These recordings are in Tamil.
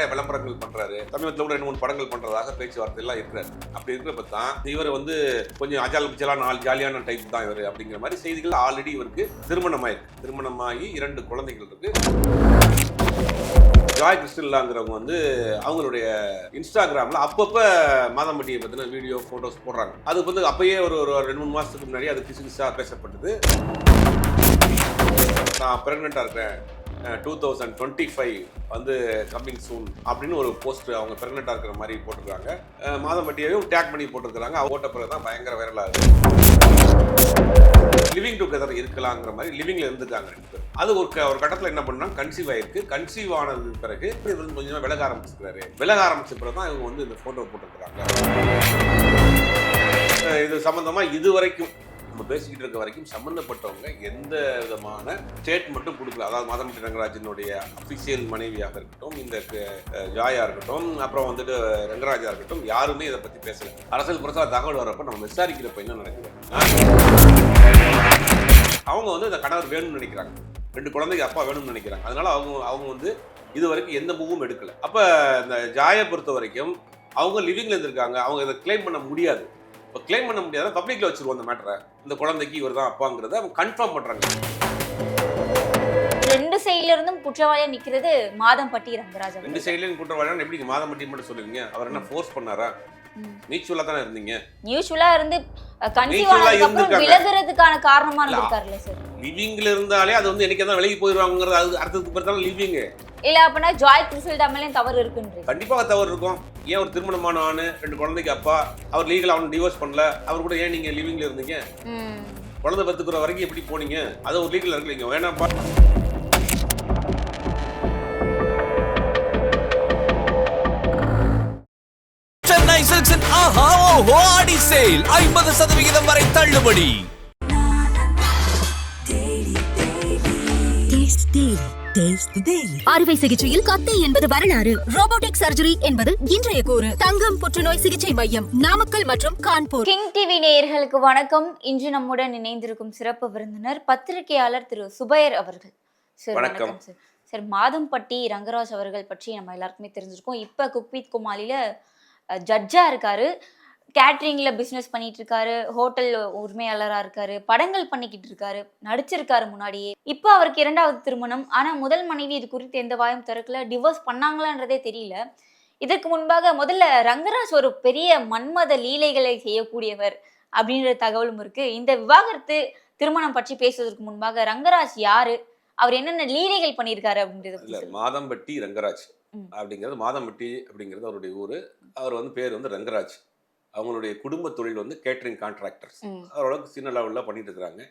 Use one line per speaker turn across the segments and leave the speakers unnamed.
நிறைய விளம்பரங்கள் பண்றாரு. சமீபத்தில் கூட ரெண்டு மூணு படங்கள் பண்றதாக பேச்சுவார்த்தை எல்லாம் இருக்கிறாரு அப்படி இருக்கிறப்ப தான் இவர் வந்து கொஞ்சம் அஜால் பிச்சலான ஆள் ஜாலியான டைப் தான் இவர் அப்படிங்கிற மாதிரி செய்திகள் ஆல்ரெடி இவருக்கு திருமணமாயிருக்கு. திருமணமாகி இரண்டு குழந்தைகள் இருக்கு. ஜாய் கிறிஸ்டின்லாங்கிறவங்க வந்து அவங்களுடைய இன்ஸ்டாகிராமில் அப்பப்போ மாதம்பட்டியை பற்றின வீடியோ ஃபோட்டோஸ் போடுறாங்க. அது வந்து அப்பயே ஒரு ஒரு ரெண்டு மூணு மாதத்துக்கு முன்னாடி அது கிசு கிசாக பேசப்பட்டது. நான் ப்ரெக்னெண்ட்டாக இருக்கிறேன். டூ தௌசண்ட் டுவெண்ட்டி ஃபைவ் வந்து கம்மிங் சூன் அப்படின்னு ஒரு போஸ்ட் அவங்க ப்ரெக்னெண்ட்டாக இருக்கிற மாதிரி போட்டிருக்காங்க. மாதம் மாதம்பட்டியையும் டேக் பண்ணி போட்டிருக்கிறாங்க. அவங்க போட்ட பிறகு தான் பயங்கர வைரலாக இருக்கு. லிவிங் டுகெதர் இருக்கலாங்கிற மாதிரி லிவிங்ல இருந்துக்காங்க ரெண்டு பேர் அது ஒரு க- ஒரு கட்டத்தில் என்ன பண்ணா கன்சீவ் ஆயிருக்கு. கன்சீவ் ஆனது பிறகு இது வந்து கொஞ்சம் விலக ஆரம்பிச்சிருக்காரு. விலக ஆரம்பிச்ச பிறகு தான் இவங்க வந்து இந்த ஃபோட்டோ போட்டிருக்கிறாங்க. இது சம்பந்தமா இது வரைக்கும் நம்ம பேசிக்கிட்டு இருக்க வரைக்கும் சம்மந்தப்பட்டவங்க எந்த விதமான ஸ்டேட்மெண்ட்டும் கொடுக்கல. அதாவது மதமட்டி ரங்கராஜனுடைய அபிஷியல் மனைவியாக இருக்கட்டும் இந்த ஜாயா இருக்கட்டும் அப்புறம் வந்துட்டு ரங்கராஜா இருக்கட்டும் யாருமே இதை பத்தி பேசல. அரசியல் புரசா தகவல் வரப்ப நம்ம விசாரிக்கிறப்ப என்ன நடக்குது? அவங்க வந்து இந்த கணவர் வேணும்னு நினைக்கிறாங்க. ரெண்டு குழந்தைக்கு அப்பா வேணும்னு நினைக்கிறாங்க. அதனால அவங்க அவங்க வந்து இது வரைக்கும் எந்த மூவும் எடுக்கல. அப்ப இந்த ஜாயை பொறுத்த வரைக்கும் அவங்க லிவிங்ல இருந்திருக்காங்க. அவங்க இதை கிளைம் பண்ண முடியாது. இப்போ கிளைம் பண்ண முடியாத பப்ளிக்ல வச்சிருவோம் அந்த மேட்டரை இந்த குழந்தைக்கு இவர் தான் அப்பாங்கிறத அவங்க கன்ஃபார்ம் பண்றாங்க.
ரெண்டு சைடுல இருந்தும் குற்றவாளியா நிக்கிறது மாதம்பட்டி ரங்கராஜ் அவர்கள்.
ரெண்டு சைட்லயும் குற்றவாளியான எப்படி மாதம் மட்டும் மட்டும் சொல்லுவீங்க அவர் என்ன ஃபோர்ஸ் பண்ணாரா?
ம்.
நீச்சுவலா தானே இருந்தீங்க?
நியூஸ்வலா இருந்து கன்சீவ் ஆனதுக்கு அப்புறம். விலகுறதுக்கான காரணமா
இல்ல.
இருந்திருக்காருல்ல சார்
லிவிங்ல இருந்தாலே அது வந்து என்னைக்கு தான் விலகி போயிடுவாங்கிறது அது அர்த்தத்துக்கு பிறகு தான் லிவிங்
இல்ல அப்படின்னா ஜாய் கிறிஸ்டல் மேலேயும் தவறு இருக்குன்றீங்க.
கண்டிப்பாக தவறு இருக்கும். ஏன் ஒரு திருமணமான ஆணு ரெண்டு குழந்தைக்கு அப்பா அவர் லீகல் அவனை டிவோர்ஸ் பண்ணல அவர் கூட ஏன் நீங்க லிவிங்ல இருந்தீங்க. குழந்தை பத்துக்குற வரைக்கும் எப்படி போனீங்க? அது ஒரு லீகல் இருக்கீங்க வேணாம்ப்பா
சென்னை சில்க்ஸின் ஆஹா ஓஹோ ஆடி சேல். ஐம்பது சதவிகிதம் வரை தள்ளுபடி.
Taste Daily. அறுவை சிகிச்சையில் கத்தை என்பது வரலாறு. ரோபோட்டிக் சர்ஜரி என்பது இன்றைய கூறு. தங்கம் புற்றுநோய் சிகிச்சை மையம் நாமக்கல் மற்றும் கான்பூர்.
கிங் டிவி நேயர்களுக்கு வணக்கம். இன்று நம்முடன் இணைந்திருக்கும் சிறப்பு விருந்தினர் பத்திரிகையாளர் திரு சுபைர் அவர்கள். சார்
வணக்கம்.
வணக்கம். சார். சார் மாதம்பட்டி ரங்கராஜ் அவர்கள் பற்றி நம்ம எல்லாருக்குமே தெரிஞ்சிருக்கோம். இப்ப குக்வித் குமாலில ஜட்ஜா இருக்காரு. கேட்ரிங்ல பிசினஸ் பண்ணிட்டு இருக்காரு ஹோட்டல் உரிமையாளரா இருக்காரு. படங்கள் பண்ணிக்கிட்டு இருக்காரு நடிச்சிருக்காரு முன்னாடியே. இப்போ அவருக்கு இரண்டாவது திருமணம். ஆனா முதல் மனைவி இது குறித்து எந்த வாயும் திறக்கல. டிவோர்ஸ் பண்ணாங்களான்றதே தெரியல. இதற்கு முன்பாக முதல்ல ரங்கராஜ் ஒரு பெரிய மன்மத லீலைகளை செய்யக்கூடியவர் அப்படின்ற தகவலும் இருக்கு. இந்த விவாகரத்து திருமணம் பற்றி பேசுவதற்கு முன்பாக ரங்கராஜ் யாரு? அவர் என்னென்ன லீலைகள் பண்ணியிருக்காரு அப்படின்றத.
மாதம்பட்டி ரங்கராஜ். அப்படிங்கிறது மாதம்பட்டி அப்படிங்கிறது அவருடைய ஊரு. அவர் வந்து பேர் வந்து ரங்கராஜ். அவங்களுடைய குடும்ப தொழில் வந்து கேட்டரிங் கான்ட்ராக்டர்ஸ் ஓரளவுக்கு சின்ன லெவலில் பண்ணிட்டு இருக்கிறாங்க.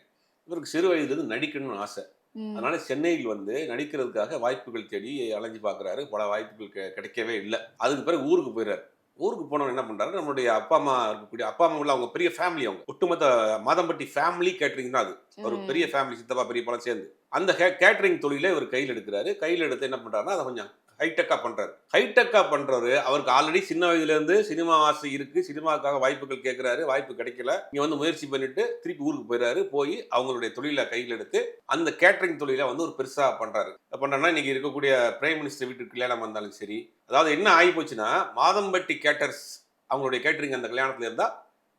இவருக்கு சிறு வயதுலேருந்து நடிக்கணும்னு ஆசை. அதனால சென்னையில் வந்து நடிக்கிறதுக்காக வாய்ப்புகள் தேடி அலைஞ்சு பார்க்குறாரு. பல வாய்ப்புகள் கிடைக்கவே இல்லை. அதுக்கு பிறகு ஊருக்கு போயிடுறாரு ஊருக்கு போனவன் என்ன பண்றாரு நம்மளுடைய அப்பா அம்மா இருக்கக்கூடிய அப்பா அம்மா உள்ள அவங்க பெரிய ஃபேமிலி அவங்க. ஒட்டுமொத்த மாதம்பட்டி ஃபேமிலி கேட்டரிங் தான் அது. ஒரு. பெரிய ஃபேமிலி சித்தப்பா பெரிய படம் சேர்ந்து. அந்த கேட்டரிங் தொழிலை இவர் கையில் எடுக்கிறாரு. கையில் எடுத்து என்ன பண்றாருன்னா அதை கொஞ்சம் ஹைடெக்கா பண்றாரு. ஹைடெக்கா பண்றவரு அவருக்கு ஆல்ரெடி சின்ன வயதுல இருந்து சினிமா ஆசை இருக்கு சினிமாவுக்காக வாய்ப்புகள் கேட்கிறாரு வாய்ப்பு கிடைக்கல. இங்க வந்து முயற்சி பண்ணிட்டு திருப்பி ஊருக்கு போயிறாரு. போய் அவங்களுடைய தொழிலை கையில் எடுத்து அந்த கேட்டரிங் தொழிலை வந்து ஒரு பெருசா பண்றாரு. பண்றேன்னா இன்னைக்கு இருக்கக்கூடிய பிரைம் மினிஸ்டர் வீட்டுக்கு கல்யாணம் வந்தாலும் சரி அதாவது என்ன ஆகி போச்சுன்னா மாதம்பட்டி கேட்டர்ஸ் அவங்களுடைய கேட்டரிங் அந்த கல்யாணத்துல இருந்தா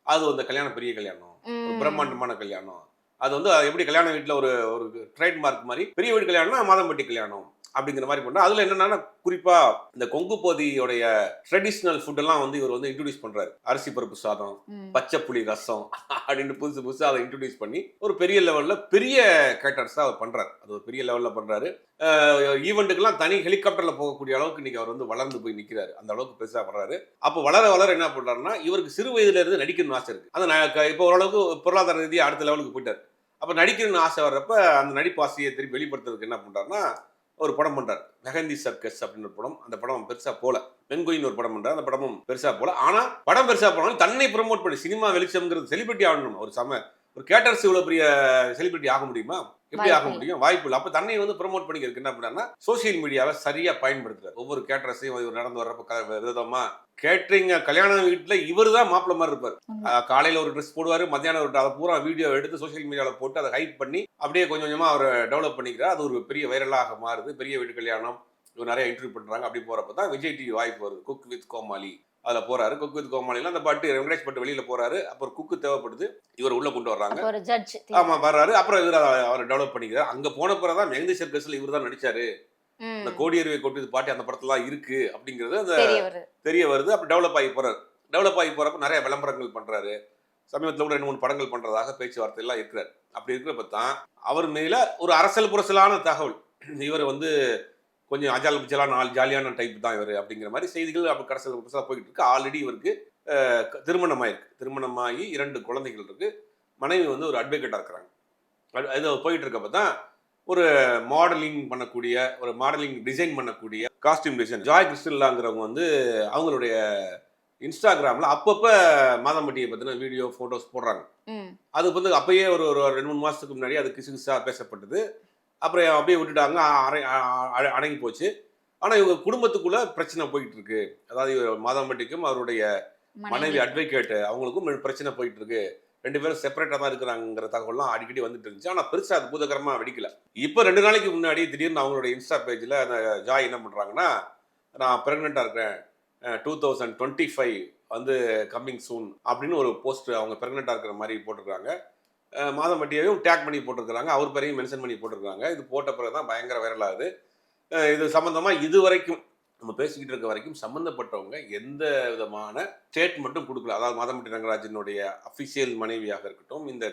அது அந்த கல்யாணம் பெரிய கல்யாணம். பிரம்மாண்டமான கல்யாணம். அது வந்து அது எப்படி கல்யாண வீட்டில் ஒரு ஒரு ட்ரேட்மார்க் மாதிரி பெரிய வீடு கல்யாணம்னா மாதம்பட்டி கல்யாணம். அப்படிங்கிற மாதிரி பண்ணா அதுல என்னன்னா குறிப்பா இந்த கொங்கு போதியோடைய ட்ரெடிஷ்னல் ஃபுட்டெல்லாம் வந்து இவர் வந்து இன்ட்ரடியூஸ் பண்றாரு. அரிசி பருப்பு சாதம். பச்சை புளி ரசம் அப்படின்னு புதுசு புதுசா அதை இன்ட்ரடியூஸ் பண்ணி ஒரு பெரிய லெவல்ல பெரிய கேட்டர்ஸா அவர் பண்றாரு. அது ஒரு பெரிய லெவல்ல பண்றாரு. ஈவெண்ட்டுக்கெல்லாம் தனி ஹெலிகாப்டர்ல போகக்கூடிய அளவுக்கு இன்னைக்கு அவர் வந்து வளர்ந்து போய் நிக்கிறாரு. அந்த அளவுக்கு பெருசா வர்றாரு அப்போ வளர வளர என்ன பண்றாருன்னா இவருக்கு சிறு வயதுல இருந்து நடிக்கணும்னு ஆசை இருக்கு. அந்த இப்போ ஓரளவுக்கு பொருளாதார ரீதியாக அடுத்த லெவலுக்கு போயிட்டாரு. அப்போ நடிக்கணும்னு ஆசை வர்றப்ப அந்த நடிப்பு ஆசையை திருப்பி வெளிப்படுத்துறதுக்கு என்ன பண்றாருன்னா ஒரு படம் பண்றாரு. மெஹந்தி சர்க்கஸ் அப்படின்னு ஒரு படம். அந்த படம் பெருசா போல. பெண்கொயின் ஒரு படம் பண்றாரு. அந்த படமும் பெருசா போல. ஆனா படம் பெருசா போனாலும் தன்னை ப்ரோமோட் பண்ணி சினிமா வெளிச்சம்ங்கிறது செலிபிரிட்டி ஆகணும்? ஒரு சம ஒரு கேட்டர்ஸ் இவ்வளவு பெரிய செலிபிரிட்டி ஆக முடியுமா? எப்படி ஆக முடியும்? வாய்ப்பு இல்லை. அப்ப தன்னை வந்து ப்ரோமோட் பண்ணிக்கிறதுக்கு என்ன பண்ணாருன்னா சோசியல் மீடியாவை சரியா பயன்படுத்துறாரு. ஒவ்வொரு கேட்டரஸையும் இவர் நடந்து வர்றப்ப க- விதமா கேட்டரிங் கல்யாண வீட்டுல இவர் தான் மாப்பிள்ள மாதிரி இருப்பார். காலையில ஒரு ட்ரெஸ் போடுவாரு மத்தியானம் ஒரு அதை பூரா வீடியோ எடுத்து சோஷியல் மீடியாவில் போட்டு அதை ஹைப் பண்ணி அப்படியே கொஞ்சம் கொஞ்சமா அவர் டெவலப் பண்ணிக்கிறார். அது ஒரு பெரிய வைரலாக மாறுது. பெரிய வீட்டு கல்யாணம் இவர் நிறைய இன்டர்வியூ பண்றாங்க. அப்படி போறப்ப தான் விஜய் டிவி வாய்ப்பு வருது. Cook with Comali. அதுல போறாரு. குக் வித் கோமாளில அந்த பாட்டு வெங்கடேஷ் பட்டு வெளியில போறாரு. அப்புறம் குக்கு தேவைப்படுது. இவர் உள்ள கொண்டு வர்றாங்க.
அப்ப ஒரு ஜட்ஜ்
ஆமா வர்றாரு. அப்புறம் இவர் அவரை டெவலப் பண்ணிக்கிறார். அங்க போன பிறகு தான் மெகந்தி சர்க்கஸ்ல இவர் தான் நடிச்சாரு. இந்த கோடியருவை கொட்டு பாட்டு அந்த படத்துல தான் இருக்கு அப்படிங்கிறது அந்த
தெரிய வருது.
அப்படி டெவலப் ஆகி போறாரு. டெவலப் ஆகி போறப்ப நிறைய விளம்பரங்கள் பண்றாரு. சமீபத்தில் கூட ரெண்டு மூணு படங்கள் பண்றதாக பேச்சுவார்த்தை எல்லாம் இருக்கிறார். அப்படி இருக்கிறப்ப தான் அவர் மேல ஒரு அரசியல் புரசலான தகவல். இவர் வந்து கொஞ்சம் அஜால் புஜலான ஆள் ஜாலியான டைப் தான் இவர் அப்படிங்கிற மாதிரி செய்திகள் அப்படி கடைசியில் புதுசாக போயிட்டு இருக்கு. ஆல்ரெடி இவருக்கு அஹ், க- திருமணமாயிருக்கு. திருமணமாகி இரண்டு குழந்தைகள் இருக்கு. மனைவி வந்து ஒரு அட்வொகேட்டாக இருக்கிறாங்க. அது போயிட்டு இருக்கப்ப தான் ஒரு மாடலிங் பண்ணக்கூடிய ஒரு மாடலிங் டிசைன் பண்ணக்கூடிய காஸ்டியூம் டிசைன் ஜாய் கிறிஸ்டல்லாங்கிறவங்க வந்து அவங்களுடைய இன்ஸ்டாகிராமில் அப்பப்போ மாதம்பட்டியை பற்றின வீடியோ ஃபோட்டோஸ் போடுறாங்க. அது வந்து அப்பயே ஒரு ஒரு ரெண்டு மூணு மாதத்துக்கு முன்னாடி அது கிசு கிசா பேசப்பட்டது. அப்புறம் அப்படியே விட்டுட்டாங்க அடங்கி போச்சு. ஆனால் இவங்க குடும்பத்துக்குள்ள பிரச்சனை போயிட்டு இருக்கு. அதாவது மாதம்பட்டிக்கும் அவருடைய மனைவி. அட்வொகேட் அவங்களுக்கும் பிரச்சனை போயிட்டு இருக்கு. ரெண்டு பேரும் செப்பரேட்டாக தான் இருக்கிறாங்கிற தகவல்லாம் அடிக்கடி வந்துட்டு இருந்துச்சு. ஆனால் பெருசாக அது பூதகரமாக வெடிக்கல. இப்போ ரெண்டு நாளைக்கு முன்னாடி திடீர்னு அவங்களுடைய இன்ஸ்டா பேஜில் அந்த ஜாய் என்ன பண்ணுறாங்கன்னா நான் ப்ரெக்னெண்ட்டாக இருக்கிறேன். டூ தௌசண்ட் டுவெண்ட்டி ஃபைவ் வந்து கம்மிங் சூன் அப்படின்னு ஒரு போஸ்ட் அவங்க ப்ரெக்னெண்ட்டாக இருக்கிற மாதிரி போட்டிருக்காங்க. மாதம் மாதம்பட்டியையும் டேக் பண்ணி போட்டிருக்கிறாங்க. அவர் பேரையும் மென்ஷன் பண்ணி போட்டிருக்காங்க இது போட்ட பிறகு தான் பயங்கர வைரலாகுது இது சம்மந்தமாக இது வரைக்கும் நம்ம பேசிக்கிட்டு இருக்க வரைக்கும் சம்மந்தப்பட்டவங்க எந்த விதமான ஸ்டேட்மெண்ட்டும் கொடுக்கல. அதாவது மாதம்பட்டி ரங்கராஜனுடைய அஃபிஷியல் மனைவியாக இருக்கட்டும் இந்த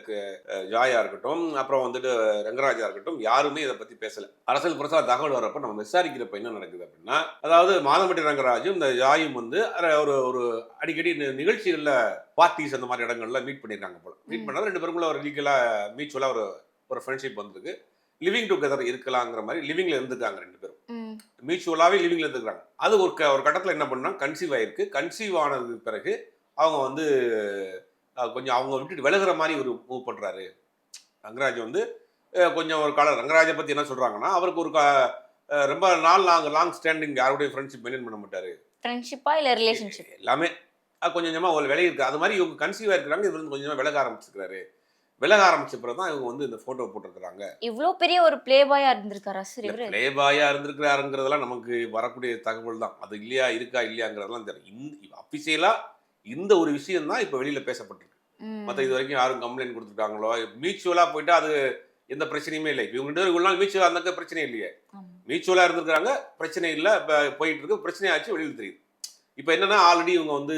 ஜாயா இருக்கட்டும் அப்புறம் வந்துட்டு ரங்கராஜா இருக்கட்டும் யாருமே இதை பற்றி பேசல. அரசியல் புரசா தகவல் வரப்ப நம்ம விசாரிக்கிறப்ப என்ன நடக்குது அப்படின்னா அதாவது மாதம்பட்டி ரங்கராஜும் இந்த ஜாயும் வந்து ஒரு ஒரு அடிக்கடி நிகழ்ச்சிகள்ல பார்ட்டிஸ் அந்த மாதிரி இடங்கள்ல மீட் பண்ணியிருக்காங்க போல. மீட்
ம்.
பண்ணாலும் ரெண்டு பேருக்குள்ள ஒரு லீகலா மியூச்சுவலா ஒரு ஒரு ஃப்ரெண்ட்ஷிப் வந்திருக்கு. லிவிங் டுகெதர் இருக்கலாங்கிற மாதிரி லிவிங்ல இருந்துக்காங்க ரெண்டு பேரும். மியூச்சுவலாகவே லிவிங்ல இருந்துக்கிறாங்க. அது ஒரு க ஒரு கட்டத்தில் என்ன பண்ணா கன்சீவ் ஆயிருக்கு. கன்சீவ் ஆனதுக்கு பிறகு அவங்க வந்து கொஞ்சம் அவங்க விட்டுட்டு விலகுற மாதிரி ஒரு மூவ் பண்றாரு. ரங்கராஜ் வந்து கொஞ்சம் ஒரு காலம் ரங்கராஜை பத்தி என்ன சொல்றாங்கன்னா அவருக்கு ஒரு க- ரொம்ப நாள் லாங் லாங் ஸ்டாண்டிங் யாருடைய ஃப்ரெண்ட்ஷிப் மெயின்டைன் பண்ண மாட்டாரு.
ஃப்ரெண்ட்ஷிப்பா இல்ல ரிலேஷன்ஷிப்
எல்லாமே கொஞ்சம் கொஞ்சமா ஒரு விலகி இருக்கு. அது மாதிரி இவங்க கன்சீவ் ஆயிருக்கிறாங்க இவர் வந்து கொஞ்சம் கொஞ்சமா விலக ஆரம்பிச்சிருக்காரு விலக ஆரம்பிச்ச பிறகு தான் இவங்க வந்து இந்த போட்டோ போட்டிருக்கிறாங்க.
இவ்ளோ பெரிய ஒரு ப்ளே பாயா இருந்திருக்காரா சார் இவரு?
பிளே பாயா இருந்திருக்கிறாருங்கிறதெல்லாம் நமக்கு வரக்கூடிய தகவல் தான். அது இல்லையா இருக்கா இல்லையாங்கிறதெல்லாம் தெரியும் இந்த அபிஷியலா இந்த ஒரு விஷயம் தான் இப்போ வெளியில பேசப்பட்டிருக்கு. மற்ற இது வரைக்கும் யாரும் கம்ப்ளைண்ட் கொடுத்துருக்காங்களோ மியூச்சுவலா போயிட்டா அது எந்த பிரச்சனையுமே இல்லை. இவங்க ரெண்டு நாள் மியூச்சுவல் அந்த பிரச்சனை இல்லையே. மியூச்சுவலா இருந்திருக்காங்க பிரச்சனை இல்லை இப்போ போயிட்டு இருக்கு பிரச்சனை ஆச்சு வெளியில் தெரியுது. இப்போ என்னன்னா ஆல்ரெடி இவங்க வந்து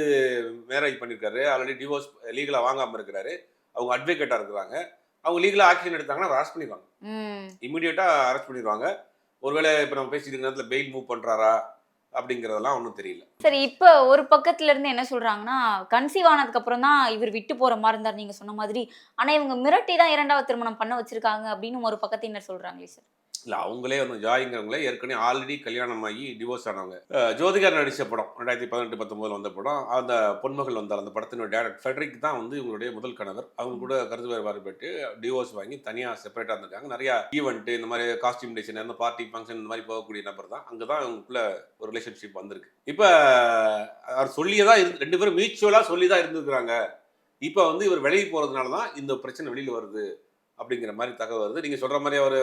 மேரேஜ் பண்ணியிருக்காரு. ஆல்ரெடி டிவோர்ஸ் லீகலாக வாங்காம இருக்கிறாரு. அவங்க அட்வொகேட்டாக இருக்கிறாங்க. அவங்க லீகலாக ஆக்ஷன் எடுத்தாங்கன்னா அரெஸ்ட் பண்ணிடுவாங்க. இமீடியட்டாக அரெஸ்ட் பண்ணிடுவாங்க. ஒருவேளை இப்போ நம்ம பேசிட்டு இருக்க நேரத்தில் பெயில் மூவ் பண்ணுறாரா அப்படிங்கிறதெல்லாம் ஒன்றும் தெரியல.
சரி இப்ப ஒரு பக்கத்துல இருந்து என்ன சொல்றாங்கன்னா கன்சீவ் ஆனதுக்கு அப்புறம் தான் இவர் விட்டு போற மாதிரி இருந்தார் நீங்க சொன்ன மாதிரி. ஆனா இவங்க மிரட்டி தான் இரண்டாவது திருமணம் பண்ண வச்சிருக்காங்க அப்படின்னு ஒரு பக்கத்தினர் சொல்றாங்களே சார்.
இல்லை அவங்களே வந்து ஜாயிங்கிறவங்களே ஏற்கனவே ஆல்ரெடி கல்யாணம் ஆகி டிவோர்ஸ் ஆனவங்க ஜோதிகா நடித்த படம் ரெண்டாயிரத்தி பதினெட்டு பத்தொம்போதில் வந்த படம் அந்த பொன்மகள் வந்தார் அந்த படத்தினுடைய டேரக்டர் ஃபெட்ரிக் தான் வந்து இவங்களுடைய முதல் கணவர். அவங்க கூட கருத்து வேறுபாடு போயிட்டு டிவோர்ஸ் வாங்கி தனியாக செப்பரேட்டாக இருந்திருக்காங்க. நிறைய ஈவெண்ட்டு இந்த மாதிரி காஸ்டியூம் டிசைன் அந்த பார்ட்டி ஃபங்க்ஷன் இந்த மாதிரி போகக்கூடிய நபர் தான். அங்கே தான் இவங்களுக்குள்ள ஒரு ரிலேஷன்ஷிப் வந்திருக்கு. இப்போ அவர் சொல்லியே தான் இருந்து ரெண்டு பேரும் மியூச்சுவலாக சொல்லி தான் இருந்திருக்கிறாங்க. இப்போ வந்து இவர் வெளியே போகிறதுனால தான் இந்த பிரச்சனை வெளியில் வருது அப்படிங்கிற மாதிரி தகவல் வருது. நீங்கள் சொல்கிற மாதிரி அவர்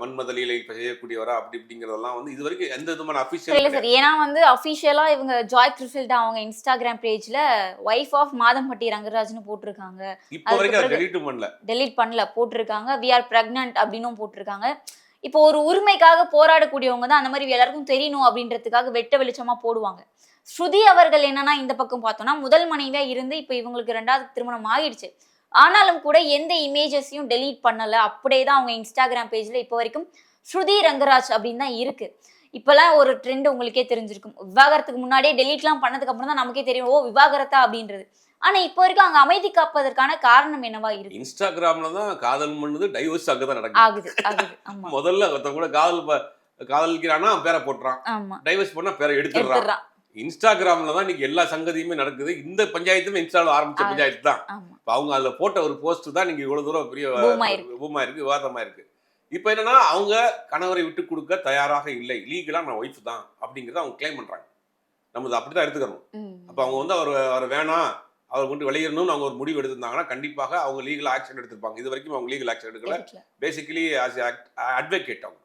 மன்மதலியலை செய்யக்கூடியவரா அப்படி இப்படிங்கிறதெல்லாம் வந்து இது வரைக்கும் எந்த விதமான
இல்ல
அஃபிஷியல்
சார் ஏன்னா வந்து அபிஷியலா இவங்க ஜாய் கிறிஸ்டல்டா அவங்க இன்ஸ்டாகிராம் பேஜ்ல ஒய்ஃப் ஆஃப் மாதம்பட்டி ரங்கராஜ்னு போட்டிருக்காங்க.
இப்போ வரைக்கும் டெலிட்டும் பண்ணல.
டெலீட் பண்ணல போட்டிருக்காங்க. வி ஆர் பிரெக்னன்ட் அப்படின்னும் போட்டிருக்காங்க. இப்போ ஒரு உரிமைக்காக போராடக்கூடியவங்க தான் அந்த மாதிரி எல்லாருக்கும் தெரியணும் அப்படின்றதுக்காக வெட்ட வெளிச்சமா போடுவாங்க. ஸ்ருதி அவர்கள் என்னன்னா இந்த பக்கம் பார்த்தோம்னா முதல் மனைவியா இருந்து இப்போ இவங்களுக்கு ரெண்டாவது திருமணம் ஆகிடுச்சு. ஆனாலும் கூட எந்த இமேஜஸையும் டெலீட் பண்ணல. அப்படியே தான் அவங்க இன்ஸ்டாகிராம் பேஜ்ல இப்போ வரைக்கும் ஸ்ருதி ரங்கராஜ் அப்படின்னு தான் இருக்கு. இப்பெல்லாம் ஒரு ட்ரெண்ட் உங்களுக்கே தெரிஞ்சிருக்கும். விவாகரத்துக்கு முன்னாடியே டெலீட்லாம் பண்ணதுக்கு அப்புறம் தான் நமக்கே தெரியும் ஓ விவாகரத்தா அப்படின்றது. ஆனா இப்போ வரைக்கும் அங்க அமைதி காப்பதற்கான காரணம் என்னவா இருக்கு?
இன்ஸ்டாகிராம்ல தான் காதல் பண்ணுது டைவர்ஸ் அங்கே தான் நடக்குது.
ஆகுது ஆகுது. ஆமா.
முதல்ல கூட காதல் காதலிக்கிறானா பேரை போட்டுறான். டைவர்ஸ் பண்ணா பேரை எடுத்துடுறான். இன்ஸ்டாகிராம்ல தான் இன்னைக்கு எல்லா சங்கதியுமே நடக்குது. இந்த பஞ்சாயத்துமே இன்ஸ்டால ஆரம்பிச்ச
ஆ.
பஞ்சாயத்து தான். இப்ப அவங்க அதுல போட்ட ஒரு போஸ்ட் தான் நீங்க இவ்வளவு தூரம் பெரிய. பூமா இருக்கு விவாதமா இருக்கு. இப்ப என்னன்னா அவங்க கணவரை விட்டு கொடுக்க தயாராக இல்லை. லீகலா நான் ஒய்ஃப் தான் அப்படிங்கறத அவங்க கிளைம் பண்றாங்க. நம்ம இதை அப்படிதான் எடுத்துக்கணும். அப்ப அவங்க வந்து அவர் அவர் வேணாம் அவர் கொண்டு வெளியேறணும்னு அவங்க ஒரு முடிவு எடுத்திருந்தாங்கன்னா கண்டிப்பாக அவங்க லீகல் ஆக்ஷன் எடுத்திருப்பாங்க. இது வரைக்கும் அவங்க லீகல் ஆக்ஷன் எடுக்கல.
எடுக்கல.
பேசிக்கலி ஆஸ் அட்வொகேட் அவங்க.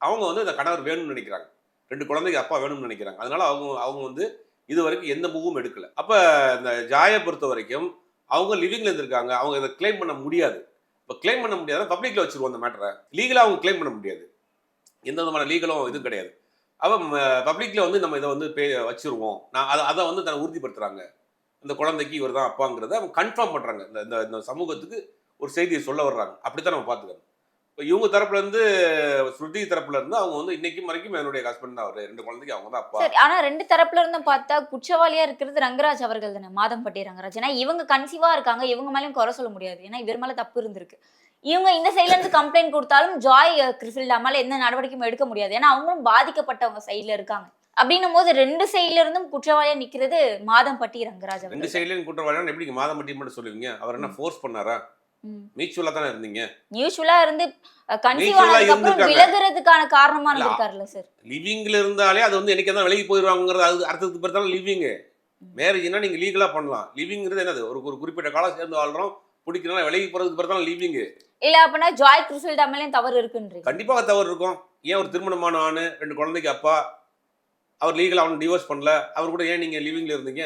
அவங்க வந்து இந்த கணவர் வேணும்னு நினைக்கிறாங்க. ரெண்டு குழந்தைக்கு அப்பா வேணும்னு நினைக்கிறாங்க. அதனால அவங்க அவங்க வந்து இது வரைக்கும் எந்த மூவும் எடுக்கல. அப்போ இந்த ஜாயை பொறுத்த வரைக்கும் அவங்க லிவிங்ல இருந்திருக்காங்க. அவங்க இதை கிளைம் பண்ண முடியாது. இப்போ கிளைம் பண்ண முடியாது பப்ளிக்ல வச்சிருவோம் அந்த மேட்டரை லீகலாக அவங்க கிளைம் பண்ண முடியாது. எந்த விதமான லீகலும் இதுவும் கிடையாது. அப்போ பப்ளிக்ல வந்து நம்ம இதை வந்து பே வச்சிருவோம். நான் அதை அதை வந்து தன்னை உறுதிப்படுத்துறாங்க. இந்த குழந்தைக்கு இவர் தான் அப்பாங்கிறத அவங்க கன்ஃபார்ம் பண்ணுறாங்க இந்த இந்த இந்த சமூகத்துக்கு ஒரு செய்தியை சொல்ல வர்றாங்க. அப்படித்தான் நம்ம பார்த்துக்கணும். இப்போ இவங்க தரப்புல இருந்து ஸ்ருதி தரப்புல இருந்து அவங்க வந்து இன்னைக்கும் வரைக்கும் என்னுடைய ஹஸ்பண்ட் தான். அவர் ரெண்டு குழந்தைக்கு அவங்க தான் அப்பா.
சரி ஆனா ரெண்டு தரப்புல இருந்தும் பார்த்தா குற்றவாளியா இருக்கிறது ரங்கராஜ் அவர்கள் தானே மாதம்பட்டி ரங்கராஜ். ஏன்னா இவங்க கன்சீவா இருக்காங்க இவங்க மேலயும் குறை சொல்ல முடியாது. ஏன்னா இவர் மேல தப்பு இருந்திருக்கு. இவங்க இந்த சைட்ல இருந்து கம்ப்ளைண்ட் கொடுத்தாலும் ஜாய் கிறிஸ்டல்டா மேல எந்த நடவடிக்கையும் எடுக்க முடியாது. ஏன்னா அவங்களும் பாதிக்கப்பட்டவங்க சைட்ல இருக்காங்க. அப்படின்னும் போது ரெண்டு சைட்ல இருந்தும் குற்றவாளியா நிக்கிறது மாதம்பட்டி ரங்கராஜ்
ரெண்டு சைட்லயும் குற்றவாளியான எப்படி மாதம் மட்டும் சொல்லுவீங்க? அவர் என்ன ஃபோர்ஸ் பண்ணாரா? மியூச்சுவலா தானே இருந்தீங்க?
யூஸ்வலா இருந்து கன்சீவ் ஆனதுக்கு அப்புறம். விலகுறதுக்கான காரணமா
இல்ல,
இருந்திருக்காருல்ல சார்
லிவிங்ல இருந்தாலே அது வந்து என்னைக்கு தான் விலகி போயிடுவாங்கிறது அது அர்த்தத்துக்கு பேர் தான் லிவிங் மேரேஜ்னா நீங்க லீகலா பண்ணலாம். லிவிங்கிறது என்னது? ஒரு ஒரு குறிப்பிட்ட காலம் சேர்ந்து வாழ்றோம். பிடிக்கிறனால விலகி போறதுக்கு பேர் தான் லிவிங்
இல்ல அப்படின்னா ஜாய் கிறிஸ்டல்டா மேலயும் தவறு இருக்குன்றீங்க.
கண்டிப்பாக தவறு இருக்கும். ஏன் ஒரு திருமணமான ஆணு ரெண்டு குழந்தைக்கு அப்பா அவர் லீகலா அவன் டிவோர்ஸ் பண்ணல. அவர் கூட ஏன் நீங்க லிவிங்ல இருந்தீங்க?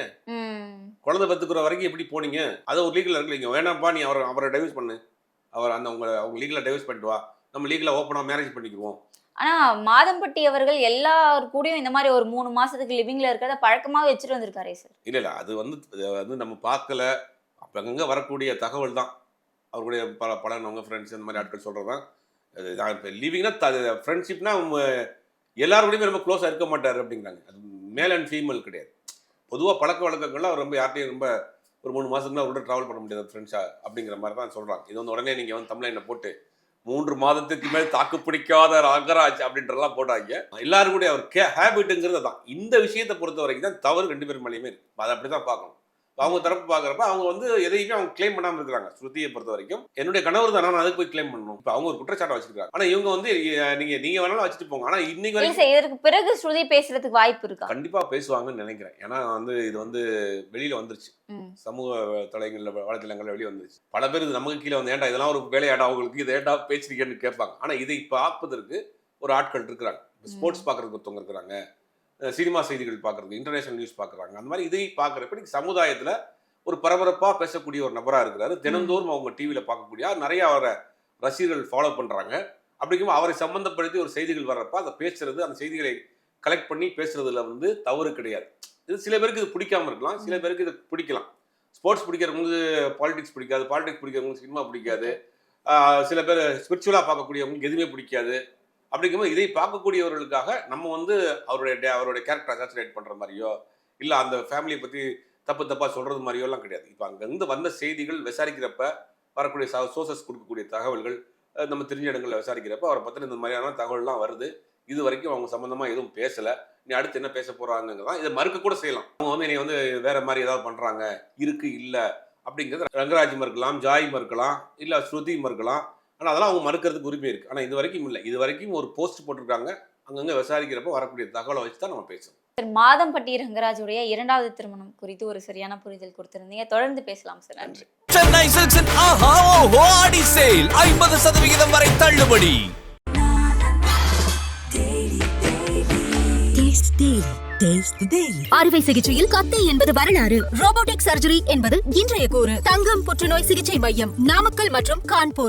குழந்தை பத்துக்குற வரைக்கும் எப்படி போனீங்க? அது ஒரு லீகல் இருக்கு நீங்க வேணாம்ப்பா நீ அவரை அவரை டைவர்ஸ் பண்ணு. அவர் அந்த உங்க அவங்க லீகலா டைவர்ஸ் பண்ணிட்டு வா. நம்ம லீகலா ஓப்பனா மேரேஜ் பண்ணிக்குவோம்
ஆனா மாதம்பட்டி அவர்கள் எல்லார் கூடயும் இந்த மாதிரி ஒரு மூணு மாசத்துக்கு லிவிங்ல இருக்கிறத பழக்கமாவே வச்சுட்டு வந்திருக்காரே சார்.
இல்ல இல்ல. அது வந்து வந்து நம்ம பார்க்கல. அப்ப அங்கங்க வரக்கூடிய தகவல் தான். அவருடைய பல பழகினவங்க ஃப்ரெண்ட்ஸ் இந்த மாதிரி ஆட்கள் சொல்றது தான் லீவிங்னா ஃப்ரெண்ட்ஷிப்னா எல்லாரோடையுமே ரொம்ப க்ளோஸாக இருக்க மாட்டார் அப்படிங்கிறாங்க. அது மேல் அண்ட் ஃபீமேல் கிடையாது. பொதுவாக பழக்க வழக்கங்கள்லாம் அவர் ரொம்ப யார்ட்டையும் ரொம்ப ஒரு மூணு மாதத்துக்குள்ள அவரோட ட்ராவல் பண்ண முடியாது ஃப்ரெண்ட்ஸா அப்படிங்கிற மாதிரி தான் சொல்கிறாங்க இது வந்து உடனே நீங்கள் வந்து தமிழ்நாட்டில் போட்டு மூன்று மாதத்துக்கு மேல் தாக்கு பிடிக்காத ராகராஜ் அப்படின்றலாம் போட்டாங்க எல்லாரும் அவர் கே ஹேபிட்டுங்கிறது தான் இந்த விஷயத்தை பொறுத்த வரைக்கும் தான் தவறு ரெண்டு பேர் மேலேயுமே இருக்கு. அதை அப்படி தான் பார்க்கணும். அவங்க தரப்பு பார்க்குறப்ப அவங்க வந்து எதையுமே அவங்க க்ளைம் பண்ணாமல் இருக்கிறாங்க. ஸ்ருதியை பொறுத்த வரைக்கும் என்னுடைய கணவர் தான். நான் அதுக்கு போய் க்ளைம் பண்ணணும். இப்போ அவங்க ஒரு குற்றச்சாட்டை வச்சிருக்காங்க. ஆனால் இவங்க வந்து அஹ், நீங்க நீங்க வேணாலும் வச்சுட்டு போங்க. ஆனால் இன்னைக்கு வரைக்கும்
இதற்கு பிறகு ஸ்ருதி பேசுறதுக்கு வாய்ப்பு இருக்கா?
கண்டிப்பா பேசுவாங்கன்னு நினைக்கிறேன். ஏன்னா வந்து இது வந்து வெளியில வந்துருச்சு. சமூக தலைங்களில் வலைத்தளங்கள்ல வெளியே வந்துருச்சு. பல பேர் இது நமக்கு கீழே வந்து ஏன்டா இதெல்லாம் ஒரு வேலையாடா அவங்களுக்கு? இது ஏன்டா பேச்சுறீங்கன்னு கேட்பாங்க. ஆனா இதை பார்ப்பதற்கு ஒரு ஆட்கள் இருக்கிறாங்க. ஸ்போர்ட்ஸ் பார்க்கறதுக்கு ஒருத்தவங்க இருக்கிறாங்க. சினிமா செய்திகள் பார்க்கறதுக்கு இன்டர்நேஷனல் நியூஸ் பார்க்கறாங்க. அந்த மாதிரி இதை பார்க்கறப்ப இன்னைக்கு சமுதாயத்துல ஒரு பரபரப்பா பேசக்கூடிய ஒரு நபரா இருக்கிறாரு. தினந்தோறும் அவங்க டிவியில பார்க்கக்கூடிய நிறைய அவரை ரசிகர்கள் ஃபாலோ பண்றாங்க. அப்படிங்கும்போது அவரை சம்பந்தப்படுத்தி ஒரு செய்திகள் வர்றப்ப அதை பேசுறது அந்த செய்திகளை கலெக்ட் பண்ணி பேசுறதுல வந்து தவறு கிடையாது. இது சில பேருக்கு இது பிடிக்காம இருக்கலாம். சில பேருக்கு இது பிடிக்கலாம். ஸ்போர்ட்ஸ் பிடிக்கிறவங்களுக்கு பாலிடிக்ஸ் பிடிக்காது. பாலிடிக்ஸ் பிடிக்கிறவங்களுக்கு சினிமா பிடிக்காது. சில பேர் ஸ்பிரிச்சுவலாக பார்க்கக்கூடியவங்களுக்கு எதுவுமே பிடிக்காது. அப்படிங்கும்போது இதை பார்க்கக்கூடியவர்களுக்காக நம்ம வந்து அவருடைய டே- அவருடைய கேரக்டர் அசாசினேட் பண்ணுற மாதிரியோ இல்லை அந்த ஃபேமிலியை பற்றி தப்பு தப்பாக சொல்கிறது மாதிரியோ எல்லாம் கிடையாது. இப்போ அங்கேருந்து வந்த செய்திகள் விசாரிக்கிறப்ப வரக்கூடிய சோர்சஸ் கொடுக்கக்கூடிய தகவல்கள் நம்ம தெரிஞ்ச இடங்களில் விசாரிக்கிறப்ப அவரை பற்றின இந்த மாதிரியான தகவல்லாம் வருது. இது வரைக்கும் அவங்க சம்மந்தமாக எதுவும் பேசலை. நீ அடுத்து என்ன பேச போகிறாங்க இதை மறுக்க கூட செய்யலாம். அவங்க வந்து என்னை வந்து வேறு மாதிரி ஏதாவது பண்ணுறாங்க இருக்குது இல்லை அப்படிங்கிறது ரங்கராஜ் மறுக்கலாம் ஜாய் மறுக்கலாம் இல்லை ஸ்ருதி மறுக்கலாம். ஆனால் அதெல்லாம் அவங்க மறுக்கிறதுக்கு உரிமை இருக்குது ஆனால் இது வரைக்கும் இல்லை. இது வரைக்கும் ஒரு போஸ்ட் போட்டிருக்காங்க. அங்கங்கே விசாரிக்கிறப்ப வரக்கூடிய தகவலை வச்சு தான் நம்ம பேசணும்
சார் மாதம்பட்டி ரங்கராஜுடைய இரண்டாவது திருமணம் குறித்து ஒரு சரியான புரிதல் கொடுத்திருந்தீங்க. தொடர்ந்து பேசலாம் சார். நன்றி.
சென்னை சில்க்ஸின் ஆஹா ஓஹோ ஆடி சேல். ஐம்பது சதவிகிதம் வரை தள்ளுபடி.
அறுவை சிகிச்சையில் கத்தை என்பது வரலாறு. ரோபோட்டிக் சர்ஜரி என்பது இன்றைய கூறு. தங்கம் புற்றுநோய் சிகிச்சை மையம் நாமக்கல் மற்றும் கான்பூர்.